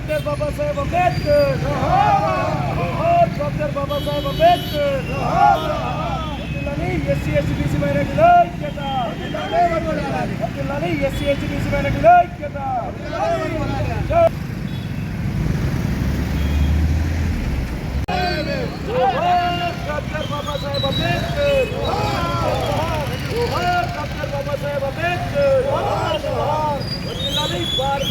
జోహార్ doctor Babasaheb Ambedkar జోహార్ doctor Babasaheb Ambedkar వర్ధిల్లాలి SC ST BC మైనారిటీల ఐక్యత వర్ధిల్లాలి ఎస్సీ ఎస్టీ బీసీ మైనారిటీల ఐక్యత జై జోహార్ డాక్టర్ బాబాసాహెబ్ అంబేద్కర్ జోహార్ డాక్టర్ బాబాసాహెబ్ అంబేద్కర్ వర్ధిల్లాలి భారత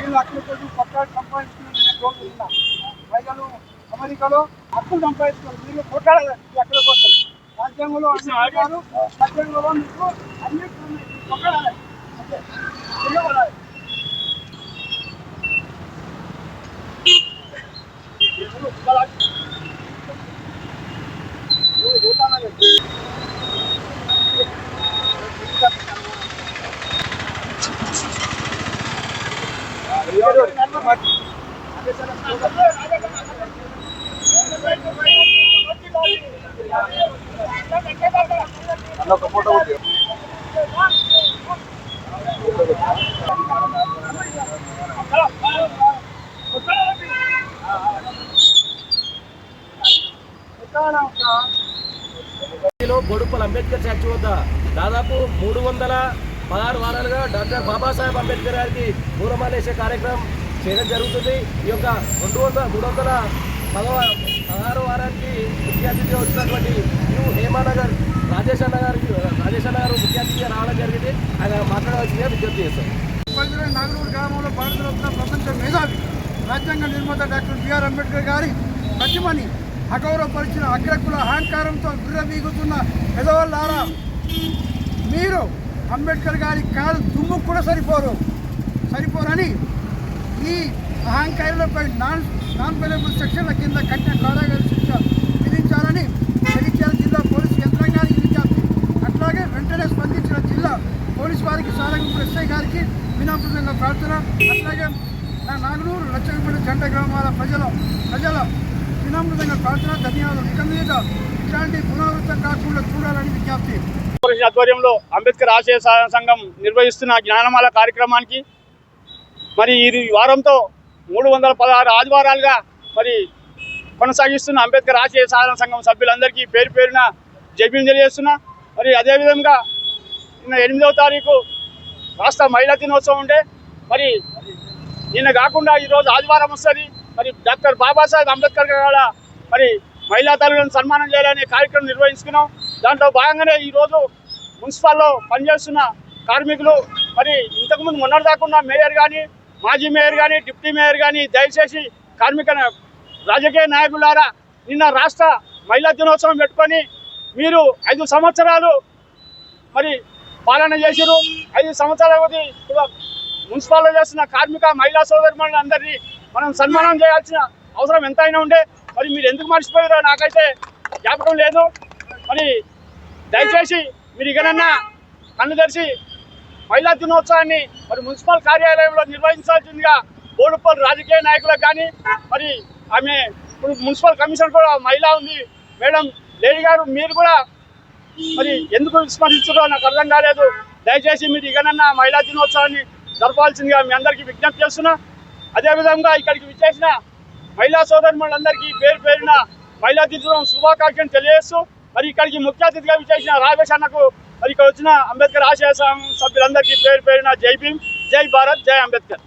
మహిళల హక్కుల కోసం కొట్లాడి సంపాదించుకున్న రోజు ఉన్నా మహిళలు అమెరికాలో హక్కులు సంపాదించుకున్నారు మీరు కొట్లాడాలి ఈ హక్కుల కోసం రాజ్యాంగంలో అన్ని అధికారు రాజ్యాంగంలో మీకు అన్ని ఉన్నాయి. మీరు కొట్లాడాలి అంతే అన్న ఒక ఫోటో అంబేద్కర్ స్టాచ్యూ వద్ద దాదాపు మూడు వందల పదహారు వారాలుగా డాక్టర్ బాబాసాహెబ్ అంబేద్కర్ గారికి పూలమాలేసే కార్యక్రమం చేయడం జరుగుతుంది. ఈ యొక్క రెండు వందల మూడు వందల పదవ పదహారు వారానికి ముఖ్య అతిథిగా వచ్చినటువంటి యు హేమానగర్ రాజేష్ అన్న గారికి రాజేష్ అన్న గారు ముఖ్య అతిథిగా రావడం జరిగింది. ఆయన మాట్లాడవలసిందిగా విజ్ఞప్తి చేశారు. పరిధిలో గ్రామంలో భారతరత్న ప్రపంచ మేధావి రాజ్యాంగ నిర్మాత డాక్టర్ బిఆర్ అంబేద్కర్ గారి ప్రతిమని అగౌరవపరిచిన అగ్రకుల అహంకారంతో గుర్రబీగుతున్న పెదవాళ్ళారా మీరు అంబేద్కర్ గారి కాలు దుమ్ము కూడా సరిపోరు. సరిపోరని ఈ అహంకారులపై నాన్ నాన్ పెలబుల్ సెక్షన్ల కింద కఠిన కారాగార శిక్ష విధించాలని జగిత్యాల జిల్లా పోలీసు యంత్రాంగానికి విధించాలి అట్లాగే వెంటనే స్పందించిన జిల్లా పోలీసు వారికి సారంగపూర్ ఎస్ఐ గారికి వినాపృతంగా ప్రార్థన. అట్లాగే నా నాగనూరు లచ్చకపేట జంట గ్రామాల ప్రజల ప్రజల వినామృతంగా ప్రార్థన ధన్యవాదాలు. ఇక మీద ఇట్లాంటి పునరావృతం కాకుండా చూడాలని విజ్ఞప్తి. కార్పొరేషన్ ఆధ్వర్యంలో అంబేద్కర్ ఆశయ సాధన సంఘం నిర్వహిస్తున్న జ్ఞానమాల కార్యక్రమానికి మరి ఈ వారంతో మూడు వందల పదహారు ఆదివారాలుగా మరి కొనసాగిస్తున్న అంబేద్కర్ ఆశయ సాధన సంఘం సభ్యులందరికీ పేరు పేరున జైబీలు తెలియజేస్తున్నా. మరి అదేవిధంగా నిన్న ఎనిమిదవ తారీఖు రాష్ట్ర మహిళా దినోత్సవం ఉండే. మరి నిన్న కాకుండా ఈరోజు ఆదివారం వస్తుంది. మరి డాక్టర్ బాబాసాహెబ్ అంబేద్కర్ గారు మరి మహిళా తల్లులను సన్మానం చేయాలనే కార్యక్రమం నిర్వహించుకున్నాం దాంట్లో భాగంగానే ఈరోజు మున్సిపాల్లో పనిచేస్తున్న కార్మికులు మరి ఇంతకుముందు మొన్నటి దాకుండా మేయర్ కానీ మాజీ మేయర్ కానీ డిప్యూటీ మేయర్ కానీ దయచేసి కార్మిక రాజకీయ నాయకులారా నిన్న రాష్ట్ర మహిళా దినోత్సవం పెట్టుకొని మీరు ఐదు సంవత్సరాలు మరి పాలన చేసిరు ఐదు సంవత్సరాల కొద్ది మున్సిపాల్లో చేస్తున్న కార్మిక మహిళా సోదరుమణులు అందరినీ మనం సన్మానం చేయాల్సిన అవసరం ఎంతైనా ఉండే. మరి మీరు ఎందుకు మర్చిపోయారో నాకైతే జ్ఞాపకం లేదు. మరి దయచేసి మీరు ఇకనన్నా కన్ను తెరిచి మహిళా దినోత్సవాన్ని మరి మున్సిపల్ కార్యాలయంలో నిర్వహించాల్సిందిగా బోడుపల్లి రాజకీయ నాయకులకు కానీ మరి ఆమె ఇప్పుడు మున్సిపల్ కమిషన్ కూడా మహిళ ఉంది. మేడం లేడీ గారు మీరు కూడా మరి ఎందుకు విస్మరించడో నాకు అర్థం కాలేదు. దయచేసి మీరు ఇకనన్నా మహిళా దినోత్సవాన్ని జరపాల్సిందిగా మీ అందరికీ విజ్ఞప్తి చేస్తున్నా. అదేవిధంగా ఇక్కడికి విచ్చేసిన మహిళా సోదరులందరికీ పేరు పేరున మహిళా దినోత్సవం శుభాకాంక్షలు తెలియజేస్తూ మరి ఇక్కడికి ముఖ్య అతిథిగా విచ్చేసిన రాజేష్ అన్నకు మరి ఇక్కడ వచ్చిన అంబేద్కర్ ఆశయ సభ్యులందరికీ పేరు పేరున జై భీమ్ జై భారత్ జై అంబేద్కర్.